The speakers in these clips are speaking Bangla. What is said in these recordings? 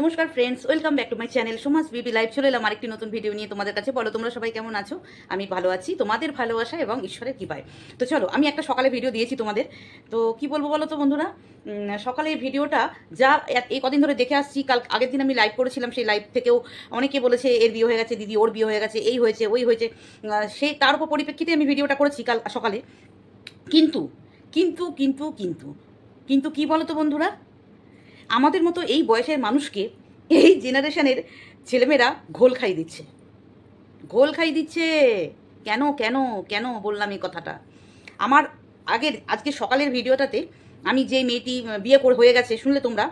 নমস্কার friends welcome back to my channel Samaj BB live চলে এলাম আরেকটি নতুন ভিডিও নিয়ে তোমাদের কাছে। বলো, তোমরা সবাই কেমন আছো? আমি ভালো আছি। তোমাদের ভালোবাসা এবং ঈশ্বরের কৃপায়। তো চলো, আমি একটা সকালে ভিডিও দিয়েছি তোমাদের। তো কি বলব বলো তো বন্ধুরা? সকালে এই ভিডিওটা যা এই কদিন ধরে দেখে আসছি, কাল, আগের দিন আমি লাইভ করেছিলাম, সেই লাইভ থেকেও অনেকে বলেছে, এর বিয়ে হয়ে গেছে, দিদি ওর বিয়ে হয়ে গেছে, এই হয়েছে, ওই হয়েছে। সেই তার উপর পরিপ্রেক্ষিতে আমি ভিডিওটা করেছি কাল সকালে। কিন্তু কিন্তু কিন্তু কিন্তু কিন্তু কি বলো তো বন্ধুরা? আমাদের মতো এই বয়সের মানুষকে এই জেনারেশনের ছেলেমেয়েরা ঘোল খাই দিচ্ছে। ঘোল খাই দিচ্ছে। কেন কেন কেন বললাম এই কথাটা? আমার আগের, আজকে সকালের ভিডিওটাতে আমি যে মেয়েটি বিয়ে করে, হয়ে গেছে, শুনলে তোমরা?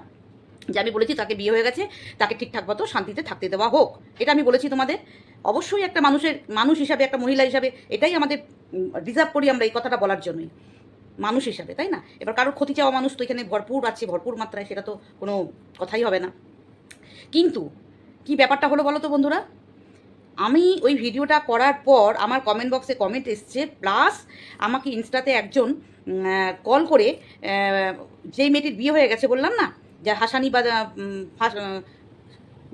যে আমি বলেছি তাকে বিয়ে হয়ে গেছে, তাকে ঠিকঠাক মতো শান্তিতে থাকতে দেওয়া হোক। এটা আমি বলেছি তোমাদের। অবশ্যই একটা মানুষের, মানুষ হিসাবে, একটা মহিলা হিসাবে, এটাই আমাদের রিজার্ভ করি আমরা এই কথাটা বলার জন্যই। মানুষ হিসাবে, তাই না? এবার কারোর ক্ষতি চাওয়া মানুষ তো এখানে ভরপুর আছে, ভরপুর মাত্রায়, সেটা তো কোনো কথাই হবে না। কিন্তু কি ব্যাপারটা হলো বলো তো বন্ধুরা? আমি ওই ভিডিওটা করার পর আমার কমেন্ট বক্সে কমেন্ট এসছে প্লাস আমাকে ইনস্টাতে একজন কল করে যেই মেয়েটির বিয়ে হয়ে গেছে বললাম না? যে হাসানি বা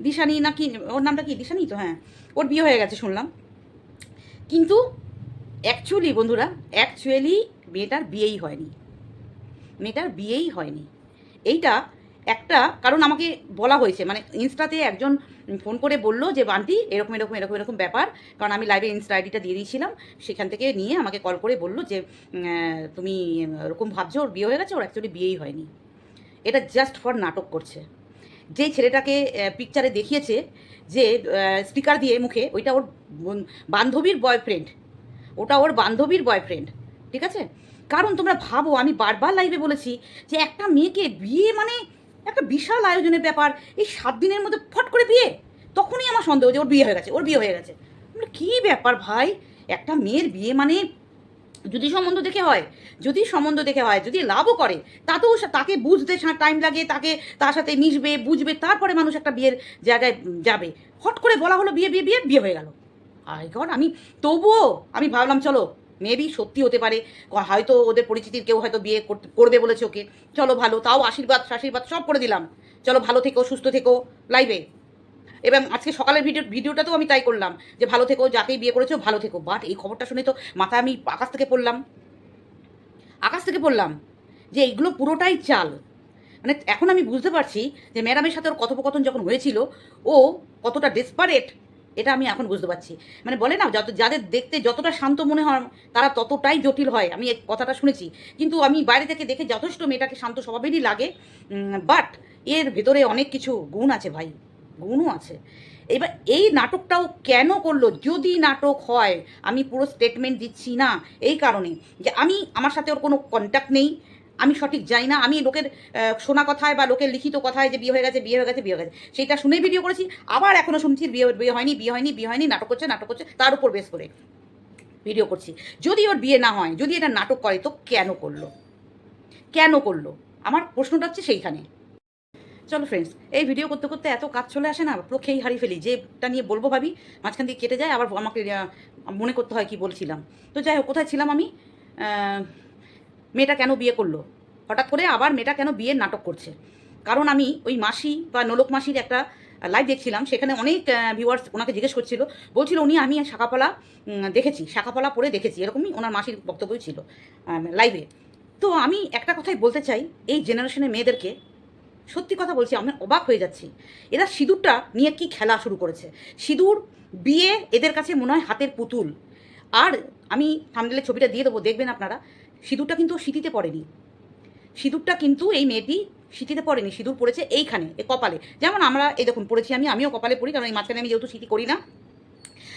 দিশানি না কি, ওর নামটা কি? দিশানি তো হ্যাঁ। ওর বিয়ে হয়ে গেছে শুনলাম। কিন্তু অ্যাকচুয়ালি বন্ধুরা অ্যাকচুয়ালি মেয়েটার বিয়েই হয়নি। মেয়েটার বিয়েই হয়নি। এইটা একটা, কারণ আমাকে বলা হয়েছে মানে ইনস্টাতে একজন ফোন করে বলল যে বান্টি এরকম এরকম এরকম এরকম ব্যাপার। কারণ আমি লাইভে ইনস্টা আইডিটা দিয়ে দিয়েছিলাম, সেখান থেকে নিয়ে আমাকে কল করে বলল যে তুমি ওরকম ভাবছ, ওর বিয়ে হয়ে গেছে, ওর অ্যাকচুয়ালি বিয়েই হয়নি। এটা জাস্ট ফর নাটক করছে। যেই ছেলেটাকে পিকচারে দেখিয়েছে যে স্টিকার দিয়ে মুখে, ওইটা ওর বান্ধবীর বয়ফ্রেন্ড ওটা ওর বান্ধবীর বয়ফ্রেন্ড ঠিক আছে? কারণ তোমরা ভাবো, আমি বারবার লাইভে বলেছি যে একটা মেয়েকে বিয়ে মানে একটা বিশাল আয়োজনের ব্যাপার। এই সাত দিনের মধ্যে ফট করে বিয়ে। তখনই আমার সন্দেহ যে ওর বিয়ে হয়ে গেছে, ওর বিয়ে হয়ে গেছে। কী ব্যাপার ভাই? একটা মেয়ের বিয়ে মানে যদি সম্বন্ধ দেখে হয়, যদি সম্বন্ধ দেখে হয়, যদি লাভও করে, তাতেও তাকে বুঝতে টাইম লাগে, তাকে তার সাথে মিশবে, বুঝবে, তারপরে মানুষ একটা বিয়ের জায়গায় যাবে। হট করে বলা হলো, বিয়ে বিয়ে বিয়ে বিয়ে হয়ে গেল। গড, আমি তবুও আমি ভাবলাম, চলো মেবি সত্যি হতে পারে হয়তো ওদের পরিচিতির কেউ হয়তো বিয়ে করবে বলেছে ওকে। চলো ভালো, তাও আশীর্বাদ আশীর্বাদ সব করে দিলাম। চলো ভালো থেকো, সুস্থ থেকো লাইভে এবং আজকে সকালের ভিডিও, ভিডিওটাতেও আমি তাই করলাম, যে ভালো থেকো, যাকেই বিয়ে করেছ ভালো থেকো। বাট এই খবরটা শুনে তো মাথায় আমি আকাশ থেকে পড়লাম। আকাশ থেকে পড়লাম যে এইগুলো পুরোটাই চাল। মানে এখন আমি বুঝতে পারছি যে ম্যাডামের সাথে ওর কথোপকথন যখন হয়েছিল, ও কতটা ডেসপারেট এটা আমি এখন বুঝতে পারছি। মানে বলে না, যত যাদের দেখতে যতটা শান্ত মনে হয়, তারা ততটাই জটিল হয়। আমি এই কথাটা শুনেছি। কিন্তু আমি বাইরে থেকে দেখে যথেষ্ট মেয়েটাকে শান্ত স্বভাবেরই লাগে। বাট এর ভেতরে অনেক কিছু গুণ আছে ভাই। গুণও আছে। এবার এই নাটকটাও কেন করল? যদি নাটক হয়, আমি পুরো স্টেটমেন্ট দিচ্ছি না। এই কারণে যে আমি আমার সাথে ওর কোনো কন্ট্যাক্ট নেই। আমি সঠিক জানি না, আমি লোকের শোনা কথায় বা লোকের লিখিত কথায় যে বিয়ে হয়ে গেছে, বিয়ে হয়ে গেছে, বিয়ে হয়ে গেছে, সেইটা শুনেই ভিডিও করেছি, আবার এখনও শুনছি বিয়ে বিয়ে হয়নি বিয়ে হয়নি বিয়ে হয়নি, নাটক করছে নাটক করছে, তার উপর বেশ করে ভিডিও করছি। যদি ওর বিয়ে না হয়, যদি এটা নাটক করে, তো কেন করল? কেন করল? আমার প্রশ্নটা হচ্ছে সেইখানে। চলো ফ্রেন্ডস এই ভিডিও করতে করতে এত কাজ চলে আসে না পুরো খেয়ে হারিয়ে ফেলি, যেটা নিয়ে বলব ভাবি, মাঝখান দিয়ে কেটে যায়, আবার আমাকে মনে করতে হয় কি বলছিলাম। তো যাই হোক, কোথায় ছিলাম আমি? মেয়েটা কেন বিয়ে করল? হঠাৎ করে আবার মেয়েটা কেন বিয়ের নাটক করছে? কারণ আমি ওই মাসি বা নোলক মাসির একটা লাইভ দেখছিলাম, সেখানে অনেক ভিউয়ার্স ওনাকে জিজ্ঞেস করছিল, বলছিল উনি, আমি শাখাপলা দেখেছি, শাখাপলা পরে দেখেছি। এরকমই ওনার মাসির বক্তব্যই ছিল লাইভে তো আমি একটা কথাই বলতে চাই, এই জেনারেশনের মেয়েদেরকে। সত্যি কথা বলছি, আমি অবাক হয়ে যাচ্ছি। এরা সিঁদুরটা নিয়ে কি খেলা শুরু করেছে? সিঁদুর বিয়ে এদের কাছে মনে হয় হাতের পুতুল। আর আমি থামলে ছবিটা দিয়ে দেবো, দেখবেন আপনারা। সিঁদুরটা কিন্তু সিঁথিতে পড়েনি। সিঁদুরটা কিন্তু এই মেয়েটি সিঁথিতে পড়েনি। সিঁদুর পড়েছে এইখানে, এ কপালে। যেমন আমরা, এই দেখুন, পড়েছি আমি, আমিও কপালে পড়ি, কারণ এই মাঝখানে আমি যেহেতু সিঁথি করি না,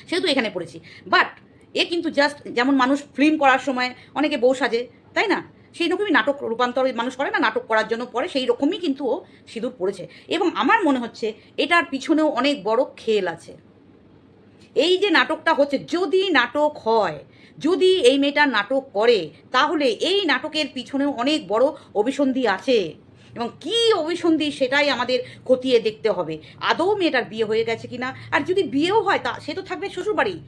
সেহেতু এখানে পড়েছি। বাট, এ কিন্তু জাস্ট যেমন মানুষ ফিল্ম করার সময় অনেকে বউ সাজে, তাই না? সেই রকমই নাটক রূপান্তর মানুষ করে না, নাটক করার জন্য পরে সেই রকমই কিন্তু ও সিঁদুর পড়েছে। এবং আমার মনে হচ্ছে, এটার পিছনেও অনেক বড় খেল আছে। এই যে নাটকটা হচ্ছে, যদি নাটক হয়, যদি এই মেয়েটা নাটক করে, তাহলে এই নাটকের পিছনেও অনেক বড় অভিসন্ধি আছে। এবং কি অভিসন্ধি সেটাই আমাদের খতিয়ে দেখতে হবে। আদৌ মেয়েটার বিয়ে হয়ে গেছে কিনা? আর যদি বিয়েও হয়, তা সে তো থাকবে শ্বশুরবাড়ি।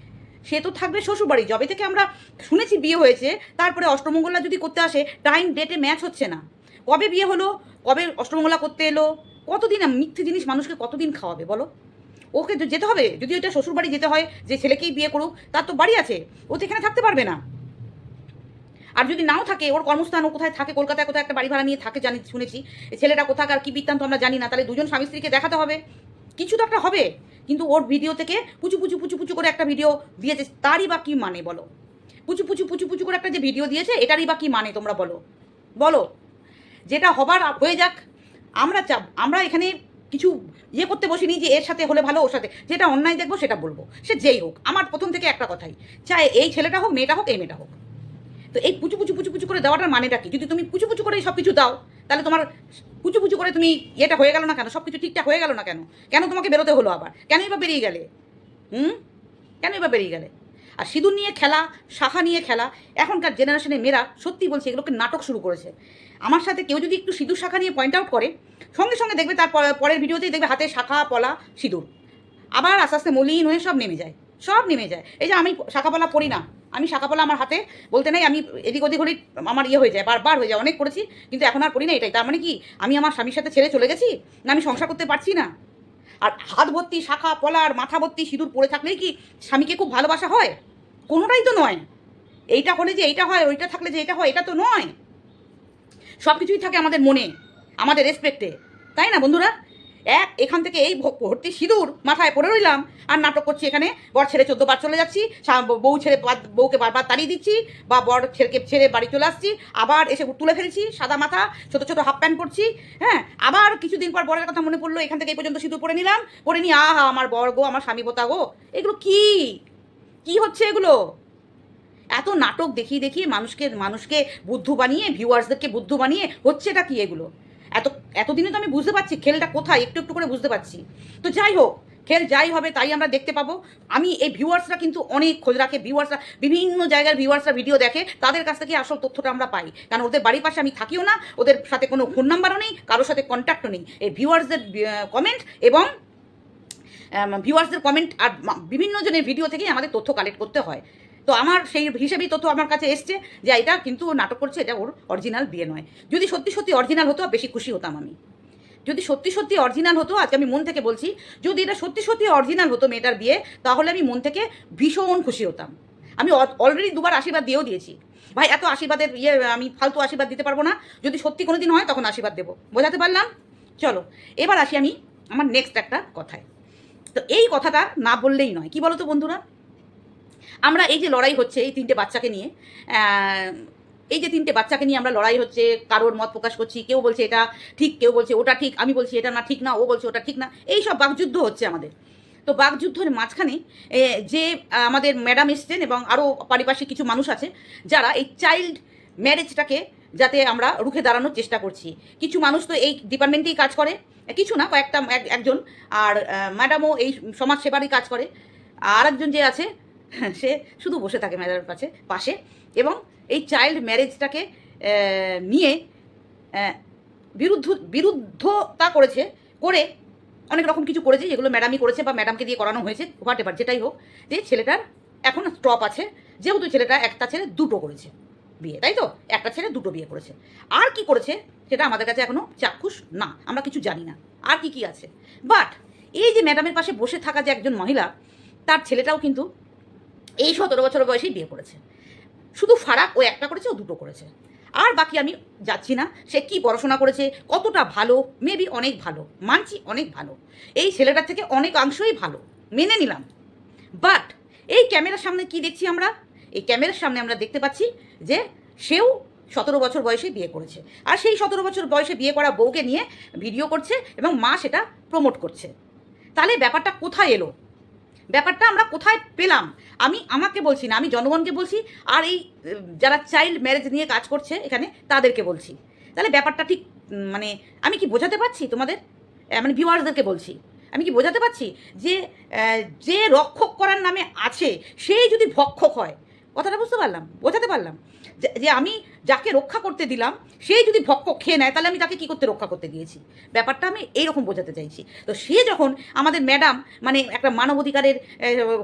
সে তো থাকবে শ্বশুরবাড়ি। যবে থেকে আমরা শুনেছি বিয়ে হয়েছে, তারপরে অষ্টমঙ্গলা যদি করতে আসে টাইম ডেটে ম্যাচ হচ্ছে না। কবে বিয়ে হলো? কবে অষ্টমঙ্গলা করতে এলো? কতদিন মিথ্যে জিনিস মানুষকে কতদিন খাওয়াবে বলো? ওকে যেতে হবে, যদি ওটা শ্বশুর বাড়ি যেতে হয়, যে ছেলেকেই বিয়ে করুক, তার তো বাড়ি আছে, ও তো এখানে থাকতে পারবে না। আর যদি নাও থাকে, ওর কর্মস্থান ও কোথায় থাকে, কলকাতায় কোথায় একটা বাড়ি ভাড়া নিয়ে থাকে জানি, শুনেছি ছেলেটা কোথাকার, কি বৃত্তান্ত আমরা জানি না, তাহলে দুজন স্বামী স্ত্রীকে দেখাতে হবে। কিছু তো একটা হবে, কিন্তু ওর ভিডিও থেকে পুচু পুচু পুচু পুচু করে একটা ভিডিও দিয়েছে, তারই বা কি মানে বলো? পুচু পুচু পুচু পুচু করে একটা যে ভিডিও দিয়েছে, এটারই বা কি মানে তোমরা বলো? বলো, যেটা হবার হয়ে যাক, আমরা চাপ আমরা এখানে কিছু ইয়ে করতে বসিনি যে এর সাথে হলে ভালো, ওর সাথে। যেটা অন্যায় দেখব সেটা বলব। সে যেই হোক, আমার প্রথম থেকে একটা কথাই। চাই এই ছেলেটা হোক, মেয়েটা হোক, এই মেয়েটা হোক। তো এই পুচু পুচু পুচু পুচু করে দেওয়াটার মানেটা কি? যদি তুমি পুচু পুচু করে সব কিছু দাও, তাহলে তোমার পুচু পুচু করে তুমি এটা হয়ে গেল না কেন? সব কিছু ঠিকঠাক হয়ে গেল না কেন? কেন তোমাকে বেরোতে হলো আবার? কেনই বা বেরিয়ে গেলে? হুম? কেনই বা বেরিয়ে গেলে? আর সিঁদুর নিয়ে খেলা শাখা নিয়ে খেলা, এখনকার জেনারেশনের মেয়েরা সত্যি বলছে এগুলোকে নাটক শুরু করেছে। আমার সাথে কেউ যদি একটু সিঁদুর শাখা নিয়ে পয়েন্ট আউট করে, সঙ্গে সঙ্গে দেখবে তার পর- পরের ভিডিওতেই দেখবে হাতে শাখা, পলা, সিঁদুর। আবার আস্তে আস্তে মলিন হয়ে সব নেমে যায়। সব নেমে যায়। এই যে আমি শাখাপলা পড়ি না, আমি শাখাপলা আমার হাতে বলতে নেই, আমি এদিক ওদিক হলেই আমার ইয়ে হয়ে যায়, বারবার হয়ে যায়, অনেক করেছি, কিন্তু এখন আর পড়ি না এটাই। তার মানে কি, আমি আমার স্বামীর সাথে ছেড়ে চলে গেছি? না আমি সংসার করতে পারছি না? আর হাত ভর্তি, শাখা, পলার, মাথা ভর্তি, সিঁদুর পরে থাকলেই কি স্বামীকে খুব ভালোবাসা হয়? কোনোটাই তো নয়। এইটা হলে যে এইটা হয়, ওইটা থাকলে যে এটা হয়, এটা তো নয়। সব কিছুই থাকে আমাদের মনে, আমাদের রেসপেক্টে তাই না বন্ধুরা? এক, এখান থেকে এই ভর্তি সিঁদুর মাথায় পড়ে রইলাম। আর নাটক করছি এখানে। বর ছেড়ে চোদ্দ বার চলে যাচ্ছি। বউ ছেড়ে বউকে বারবার তাড়িয়ে দিচ্ছি। বা বর ছেলেকে ছেড়ে বাড়ি চলে আসছি। আবার এসে তুলে ফেলছি সাদা মাথা, ছোট ছোট হাফ প্যান্ট পরছি। হ্যাঁ আবার কিছুদিন পর বরের কথা মনে পড়ল, এখান থেকে এই পর্যন্ত সিঁদুর পরে নিলাম। পরে নি আহা, আমার বর গো, আমার স্বামী পোতা গো। এগুলো কি? কি হচ্ছে এগুলো? এত নাটক দেখিয়ে দেখিয়ে মানুষকে মানুষকে বুদ্ধু বানিয়ে ভিউয়ার্সদেরকে বুদ্ধু বানিয়ে, হচ্ছেটা কি এগুলো? এত, এতদিনে তো আমি বুঝতে পারছি খেলটা কোথায়, একটু একটু করে বুঝতে পারছি। তো যাই হোক, খেল যাই হবে তাই আমরা দেখতে পাবো। আমি এই ভিউয়ার্সরা কিন্তু অনেক খোঁজ রাখে, ভিউয়ার্সরা, বিভিন্ন জায়গার ভিউয়ার্সরা ভিডিও দেখে, তাদের কাছ থেকে আসল তথ্যটা আমরা পাই। কারণ ওদের বাড়ির পাশে আমি থাকিও না, ওদের সাথে কোনো ফোন নাম্বারও নেই, কারোর সাথে কন্ট্যাক্টও নেই। এই ভিউয়ার্সদের কমেন্ট এবং ভিউয়ার্সদের কমেন্ট আর বিভিন্ন জনের ভিডিও থেকেই আমাদের তথ্য কালেক্ট করতে হয়। তো আমার সেই হিসেবেই তথ্য আমার কাছে এসছে যে এটা কিন্তু নাটক করছে, এটা ওর অরিজিনাল বিয়ে নয়। যদি সত্যি সত্যি অরিজিনাল হতো, বেশি খুশি হতাম আমি। যদি সত্যি সত্যি অরিজিনাল হতো, আজকে আমি মন থেকে বলছি, যদি এটা সত্যি সত্যি অরিজিনাল হতো মেয়েটার বিয়ে, তাহলে আমি মন থেকে ভীষণ খুশি হতাম। আমি অলরেডি দুবার আশীর্বাদ দিয়েও দিয়েছি। ভাই, এত আশীর্বাদের ইয়ে আমি ফালতু আশীর্বাদ দিতে পারব না। যদি সত্যি কোনো দিন হয়, তখন আশীর্বাদ দেবো। বোঝাতে পারলাম? চলো, এবার আসি আমি আমার নেক্সট একটা কথায়। তো এই কথাটা না বললেই নয়। কি বলো তো বন্ধুরা? আমরা এই যে লড়াই হচ্ছে এই তিনটে বাচ্চাকে নিয়ে এই যে তিনটে বাচ্চাকে নিয়ে আমরা লড়াই হচ্ছে, কারোর মত প্রকাশ করছি, কেউ বলছে এটা ঠিক, কেউ বলছে ওটা ঠিক, আমি বলছি এটা না, ঠিক না, ও বলছে ওটা ঠিক না, এই সব বাকযুদ্ধ হচ্ছে আমাদের। তো বাকযুদ্ধের মাঝখানে যে, আমাদের ম্যাডাম এসছেন এবং আরও পারিপার্শ্বিক কিছু মানুষ আছে, যারা এই চাইল্ড ম্যারেজটাকে যাতে আমরা রুখে দাঁড়ানোর চেষ্টা করছি। কিছু মানুষ তো এই ডিপার্টমেন্টেই কাজ করে, কিছু না, কয়েকটা, এক- একজন, আর ম্যাডামও এই সমাজ সেবারই কাজ করে। আর একজন যে আছে সে শুধু বসে থাকে ম্যাডামের কাছে, পাশে। এবং এই চাইল্ড ম্যারেজটাকে নিয়ে বিরুদ্ধ, বিরুদ্ধতা করেছে, করে অনেক রকম কিছু করেছে, যেগুলো ম্যাডামই করেছে বা ম্যাডামকে দিয়ে করানো হয়েছে হোয়াট এভার যেটাই হোক, যে ছেলেটার এখন স্টপ আছে। যেহেতু ছেলেটা একটা ছেলে, দুটো করেছে বিয়ে, তাই তো? একটা ছেলে, দুটো বিয়ে করেছে। আর কি করেছে, সেটা আমাদের কাছে এখনও চাক্ষুষ না, আমরা কিছু জানি না। আর কি কি আছে? বাট এই যে ম্যাডামের পাশে বসে থাকা যে একজন মহিলা, তার ছেলেটাও কিন্তু এই সতেরো বছর বয়সেই বিয়ে করেছে। শুধু ফারাক ও একটা করেছে, ও দুটো করেছে। আর বাকি আমি যাচ্ছি না, সে কি পড়াশোনা করেছে, কতটা ভালো মেবি অনেক ভালো, মানছি অনেক ভালো। এই ছেলেটার থেকে অনেকাংশই ভালো, মেনে নিলাম। বাট এই ক্যামেরার সামনে কি দেখছি আমরা? এই ক্যামেরার সামনে আমরা দেখতে পাচ্ছি যে সেও সতেরো বছর বয়সে বিয়ে করেছে। আর সেই সতেরো বছর বয়সে বিয়ে করা বউকে নিয়ে ভিডিও করছে এবং মা সেটা প্রমোট করছে। তাহলে ব্যাপারটা কোথায় এলো? ব্যাপারটা আমরা কোথায় পেলাম? আমি আমাকে বলছি না, আমি জনগণকে বলছি, আর এই, যারা চাইল্ড ম্যারেজ নিয়ে কাজ করছে এখানে, তাদেরকে বলছি। তাহলে ব্যাপারটা ঠিক মানে আমি কি বোঝাতে পারছি তোমাদের? মানে ভিউয়ার্সদেরকে বলছি। আমি কি বোঝাতে পারছি যে যে রক্ষক করার নামে আছে, সেই যদি ভক্ষক হয় কথাটা বুঝতে পারলাম, বোঝাতে পারলাম। যে- আমি যাকে রক্ষা করতে দিলাম সেই যদি ভক্ষক খেয়ে নেয়, তাহলে আমি তাকে কী করতে, রক্ষা করতে দিয়েছি ব্যাপারটা আমি এইরকম বোঝাতে চাইছি। তো সে যখন আমাদের ম্যাডাম মানে একটা মানবাধিকারের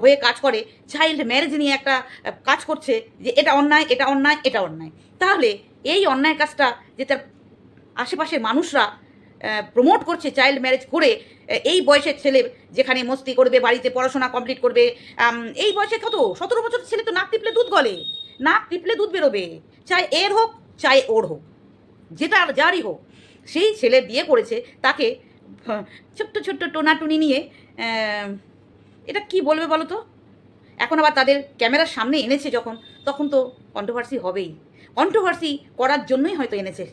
হয়ে কাজ করে, চাইল্ড ম্যারেজ নিয়ে একটা কাজ করছে, যে এটা অন্যায় এটা অন্যায় এটা অন্যায়। তাহলে এই অন্যায় কাজটা, যে তার আশেপাশের মানুষরা প্রমোট করছে চাইল্ড ম্যারেজ করে এই বয়সের ছেলে যেখানে মস্তি করবে, বাড়িতে পড়াশোনা কমপ্লিট করবে এই বয়সে কত? সতেরো বছর ছেলে তো নাক টিপলে দুধ গলে। নাক টিপলে দুধ বেরোবে। চাই এর হোক, চাই ওর হোক। যেটা যারই হোক, সেই ছেলে বিয়ে করেছে, তাকে ছোট্ট ছোট্ট টোনাটুনি নিয়ে এটা কি বলবে বলো তো? এখন আবার তাদের ক্যামেরার সামনে এনেছে যখন, তখন তো কন্ট্রোভার্সি হবেই। কন্ট্রোভার্সি করার জন্যই হয়তো এনেছে।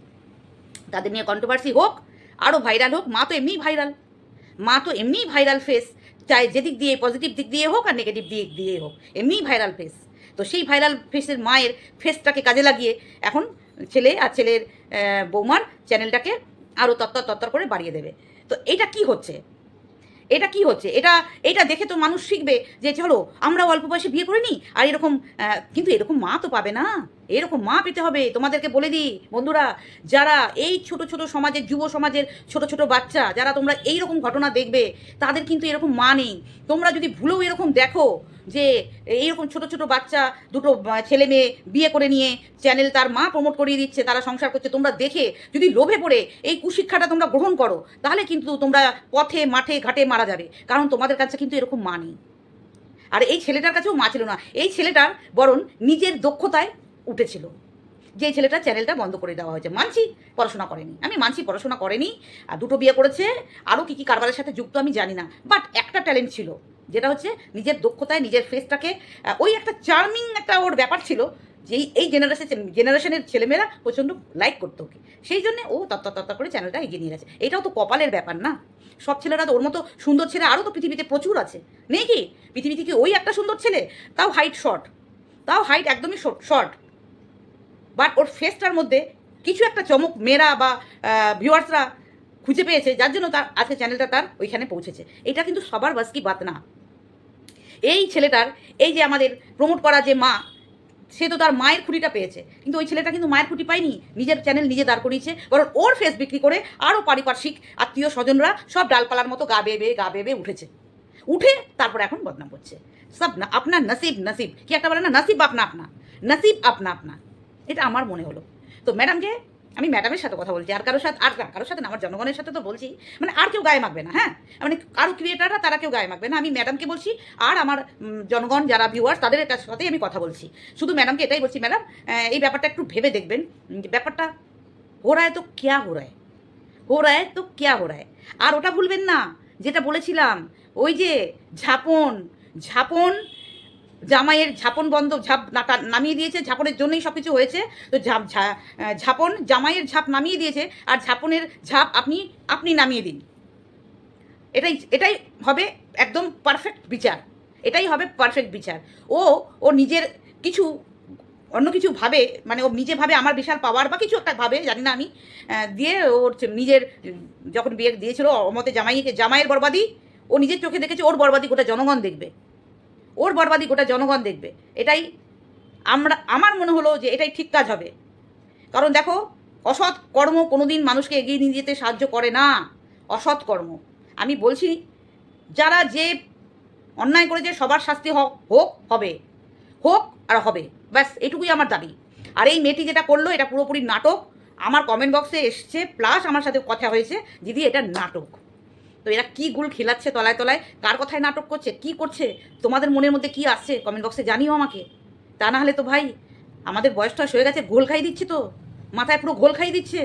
তাদের নিয়ে কন্ট্রোভার্সি হোক আরও ভাইরাল হোক, মা তো এমনিই ভাইরাল মা তো এমনিই ভাইরাল ফেস চাই যেদিক দিয়ে পজিটিভ দিক দিয়ে হোক আর নেগেটিভ দিক দিয়ে হোক, এমনিই ভাইরাল ফেস তো সেই ভাইরাল ফেসের মায়ের ফেসটাকে কাজে লাগিয়ে এখন ছেলে আর ছেলের বৌমার চ্যানেলটাকে আরও তত্তর তত্তর করে বাড়িয়ে দেবে। তো এটা কি হচ্ছে? এটা কি হচ্ছে? এটা এটা দেখে তো মানুষ শিখবে যে চলো আমরা অল্প বয়সে বিয়ে করে নিই, আর এরকম কিন্তু এরকম মা তো পাবে না। এরকম মা পেতে হবে, তোমাদেরকে বলে দিই। বন্ধুরা, যারা এই ছোট ছোট সমাজের, যুব সমাজের ছোট ছোট বাচ্চা, যারা তোমরা এই রকম ঘটনা দেখবে, তাদের কিন্তু এরকম মা নেই। তোমরা যদি ভুলেও এরকম দেখো যে এইরকম ছোট ছোট বাচ্চা, দুটো ছেলে মেয়ে বিয়ে করে নিয়ে চ্যানেল তার মা প্রমোট করিয়ে দিচ্ছে, তারা সংসার করছে, তোমরা দেখে যদি লোভে পড়ে এই কুশিক্ষাটা তোমরা গ্রহণ করো, তাহলে কিন্তু তোমরা পথে, মাঠে, ঘাটে মারা যাবে। কারণ তোমাদের কাছে কিন্তু এরকম মা নেই। আর এই ছেলেটার কাছেও মা ছিল না। এই ছেলেটার বরং নিজের দক্ষতায় উঠেছিল। যে ছেলেটা চ্যানেলটা বন্ধ করে দেওয়া হয়েছে। মানছি পড়াশোনা করেনি। আমি মানছি পড়াশোনা করেনি আর দুটো বিয়ে করেছে। আরও কী কী কারবারের সাথে যুক্ত আমি জানি না। বাট একটা ট্যালেন্ট ছিল, যেটা হচ্ছে নিজের দক্ষতায়, নিজের ফেসটাকে ওই একটা চার্মিং একটা ওর ব্যাপার ছিল যেই এই জেনারেশন জেনারেশনের ছেলেমেয়েরা প্রচণ্ড লাইক করতো ওকে। সেই জন্য ও তত্ত্ব তত্ত্ব করে চ্যানেলটা এগিয়ে নিয়ে গেছে। এটাও তো কপালের ব্যাপার না? সব ছেলেরা তো ওর মতো সুন্দর ছেলে, আরও তো পৃথিবীতে প্রচুর আছে। নেই কি? পৃথিবীতে কি ওই একটা সুন্দর ছেলে, তাও হাইট শর্ট তাও হাইট একদমই শর্ট শর্ট বাট ওর ফেসটার মধ্যে কিছু একটা চমক মেয়েরা বা ভিউয়ার্সরা খুঁজে পেয়েছে, যার জন্য তার আজকে চ্যানেলটা তার ওইখানে পৌঁছেছে। এটা কিন্তু সবার বাস কি বাত না। এই ছেলেটার, এই যে আমাদের প্রমোট করা যে মা, সে তো তার মায়ের খুঁটিটা পেয়েছে। কিন্তু ওই ছেলেটা কিন্তু মায়ের খুঁটি পায়নি, নিজের চ্যানেল নিজে দাঁড় করিয়েছে। বরং ওর ফেস বিক্রি করে আরও পারিপার্শ্বিক আত্মীয় স্বজনরা সব ডালপালার মতো গা বেয়ে গা বেয়ে উঠেছে। উঠে তারপর এখন বদনাম করছে সব না, আপনার নসিব নসিব। কি একটা বলে না? নসিব আপনা আপনা। নসিব আপনা আপনা। এটা আমার মনে হলো। তো ম্যাডামকে আমি ম্যাডামের সাথে কথা বলছি, আর কারোর সাথে আর কারোর সাথে আমার জনগণের সাথে তো বলছি। মানে আর কেউ গায়ে মাখবে না হ্যাঁ? মানে আরও ক্রিয়েটাররা তারা কেউ গায়ে মাখবে না। আমি ম্যাডামকে বলছি, আর আমার জনগণ যারা ভিউয়ার্স তাদের সাথেই আমি কথা বলছি। শুধু ম্যাডামকে এটাই বলছি, ম্যাডাম এই ব্যাপারটা একটু ভেবে দেখবেন যে ব্যাপারটা হো রায় তো ক্যা হো রায় হো রায় তো ক্যা হো রায় আর ওটা ভুলবেন না, যেটা বলেছিলাম, ওই যে ঝাপন ঝাপন জামাইয়ের ঝাপন বন্ধ, ঝাপ নামিয়ে দিয়েছে, ঝাপনের জন্যই সব কিছু হয়েছে। তো ঝাপ ঝাপন, জামাইয়ের ঝাপ নামিয়ে দিয়েছে, আর ঝাপনের ঝাপ আপনি আপনি নামিয়ে দিন। এটাই এটাই হবে একদম পারফেক্ট বিচার। এটাই হবে পারফেক্ট বিচার। ও ও নিজের কিছু, অন্য কিছু ভাবে মানে ও নিজে ভাবে আমার বিশাল পাওয়ার বা কিছু একটা ভাবে, জানি না আমি দিয়ে ওর নিজের, যখন বিয়ে দিয়েছিল অমতে জামাইকে, জামাইয়ের বরবাদি, ও নিজের চোখে দেখেছে, ওর বরবাদি গোটা জনগণ দেখবে। ওর বরবাদি গোটা জনগণ দেখবে। এটাই আমরা, আমার মনে হলো যে এটাই ঠিক কাজ হবে। কারণ দেখো, অসৎ কর্ম কোনোদিন মানুষকে এগিয়ে নিয়ে যেতে সাহায্য করে না। অসৎ কর্ম। আমি বলছি, যারা যে অন্যায় করেছে সবার শাস্তি হোক হোক, হবে। হোক আর হবে। ব্যাস, এটুকুই আমার দাবি। আর এই মেয়েটি যেটা করল, এটা পুরোপুরি নাটক। আমার কমেন্ট বক্সে এসছে প্লাস আমার সাথে কথা হয়েছে। দিদি, এটা নাটক। এরা কি গুল খেলাচ্ছে তলায় তলায়? কার কথায় নাটক করছে? কি করছে? তোমাদের মনের মধ্যে কি আসছে কমেন্ট বক্সে জানিও আমাকে। তা না হলে তো ভাই, আমাদের বয়স টয়স হয়ে গেছে, গোল খাই দিচ্ছে তো। মাথায় পুরো গোল খাই দিচ্ছে।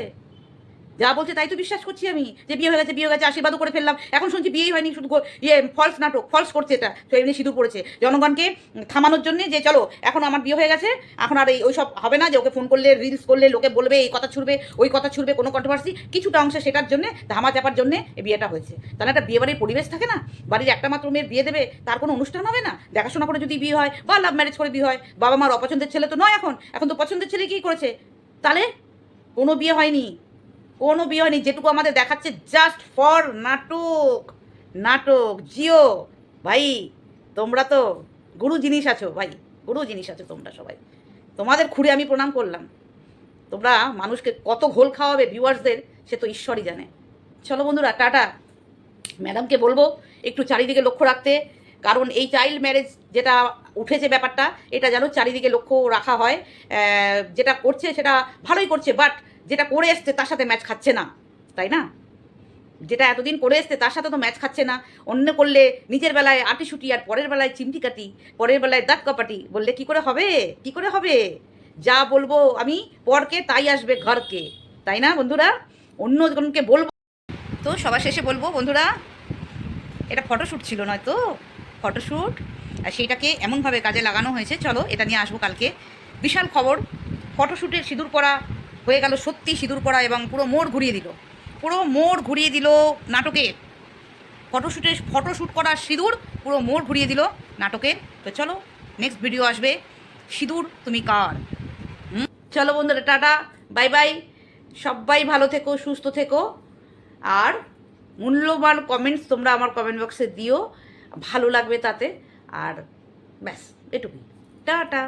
যা বলছে তাই তো বিশ্বাস করছি আমি। যে বিয়ে হয়ে গেছে, বিয়ে হয়ে গেছে, আশীর্বাদও করে ফেললাম। এখন শুনছি বিয়েই হয়নি, শুধু ইয়ে ফলস নাটক ফলস করছে এটা। এমনি সিঁদুর পড়েছে। জনগণকে থামানোর জন্য যে, চলো, এখন আমার বিয়ে হয়ে গেছে, এখন আর এই ওইসব হবে না যে ওকে ফোন করলে রিলস করলে, লোকে বলবে, এই কথা ছুড়বে, ওই কথা ছুড়বে, কোনো কন্ট্রোভার্সি কিছুটা অংশে সেটার জন্য, ধামা চাপার জন্য এই বিয়েটা হয়েছে। তাহলে একটা বিয়ে বাড়ির পরিবেশ থাকে না? বাড়ির একটা মাত্র মেয়ের বিয়ে দেবে, তার কোনো অনুষ্ঠান হবে না? দেখাশোনা করে যদি বিয়ে হয়, বা লাভ ম্যারেজ করে বিয়ে হয়, বাবা মার অপছন্দের ছেলে তো নয় এখন। এখন তো পছন্দের ছেলে কী করেছে? তাহলে কোনো বিয়ে হয়নি। কোনো বিয়ে হয়নি যেটুকু আমাদের দেখাচ্ছে জাস্ট ফর নাটক। নাটক, জিও। ভাই, তোমরা তো গুরু জিনিস আছো, ভাই, গুরু জিনিস আছো তোমরা সবাই। তোমাদের খুঁড়ে আমি প্রণাম করলাম। তোমরা মানুষকে কত ঘোল খাওয়াবে ভিউয়ার্সদের সে তো ঈশ্বরই জানে। চলো বন্ধুরা, টাটা। ম্যাডামকে বলব, একটু চারিদিকে লক্ষ্য রাখতে, কারণ এই চাইল্ড ম্যারেজ যেটা উঠেছে ব্যাপারটা, এটা যেন চারিদিকে লক্ষ্য রাখা হয়। যেটা করছে সেটা ভালোই করছে বাট যেটা করে এসছে তার সাথে ম্যাচ খাচ্ছে না, তাই না? যেটা এতদিন করে এসছে তার সাথে তো ম্যাচ খাচ্ছে না। অন্য করলে নিজের বেলায় আটিশুটি আর পরের বেলায় চিমটি কাটি, পরের বেলায় দাঁত কাপাটি, বললে কি করে হবে? কি করে হবে? যা বলব আমি পরকে তাই আসবে ঘরকে, তাই না বন্ধুরা? অন্য জনকে বলব। তো সবার শেষে বলব বন্ধুরা, এটা ফটোশ্যুট ছিল নয়তো? ফটোশ্যুট আর সেইটাকে এমনভাবে কাজে লাগানো হয়েছে, চলো এটা নিয়ে আসব কালকে। বিশাল খবর ফটোশ্যুটের সিঁদুর পরা হয়ে গেল সত্যি সিঁদুর পরা এবং পুরো মোড় ঘুরিয়ে দিল। পুরো মোড় ঘুরিয়ে দিল নাটকে। ফটোশ্যুটে ফটোশ্যুট করা সিঁদুর পুরো মোড় ঘুরিয়ে দিল নাটকে। তো চলো নেক্সট ভিডিও আসবে। সিঁদুর তুমি কার? চলো বন্ধুরা, টাটা বাই বাই সবাই ভালো থেকো, সুস্থ থেকো। আর মূল্যবান কমেন্টস তোমরা আমার কমেন্ট বক্সে দিও। ভালো লাগবে তাতে। আর ব্যাস, এটুকুই। টাটা।